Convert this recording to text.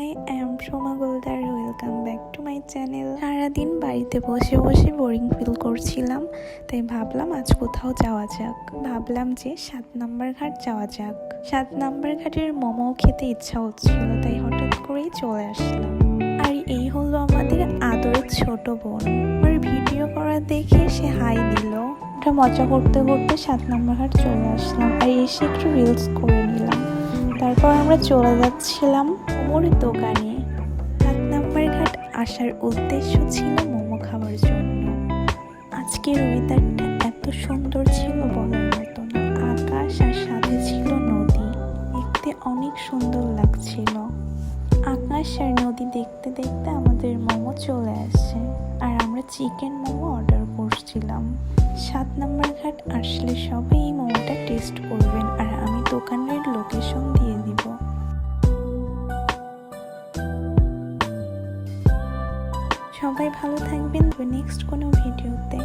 I am Soma Goldar welcome back to my channel সারাদিন বাড়িতে বসে বসে বোরিং ফিল করছিলাম, তাই ভাবলাম আজ কোথাও যাওয়া যাক। ভাবলাম যে সাত নাম্বার ঘাট যাওয়া যাক। সাত নাম্বার ঘাটের মোমো খেতে ইচ্ছা হচ্ছিল, তাই হঠাৎ করেই চলে আসলাম। আর এই হলো আমাদের আদরের ছোট বোন। ওর ভিডিও করা দেখে সে হাই দিল। ওটা মজা করতে করতে সাত নম্বর ঘাট চলে আসলাম। আর এসে একটু রিলস করে নিলাম। তারপর আমরা চলে যাচ্ছিলাম মোমোর দোকানে। সাত নাম্বার ঘাট আসার উদ্দেশ্য ছিল মোমো খাওয়ার জন্য। আজকের ওয়েদারটা এত সুন্দর ছিল বলার মতো না। আকাশ আর সাথে ছিল নদী। দেখতে অনেক সুন্দর লাগছিল। আকাশ আর নদী দেখতে দেখতে আমাদের মোমো চলে আসে আর আমরা চিকেন মোমো অর্ডার করছিলাম। সাত নম্বর ঘাট আসলে সবাই এই মোমোটা টেস্ট করবেন আর আমি দোকানের লোকেশন দিয়ে দিব। সবাই ভালো থাকবেন। নেক্সট কোনো ভিডিওতে।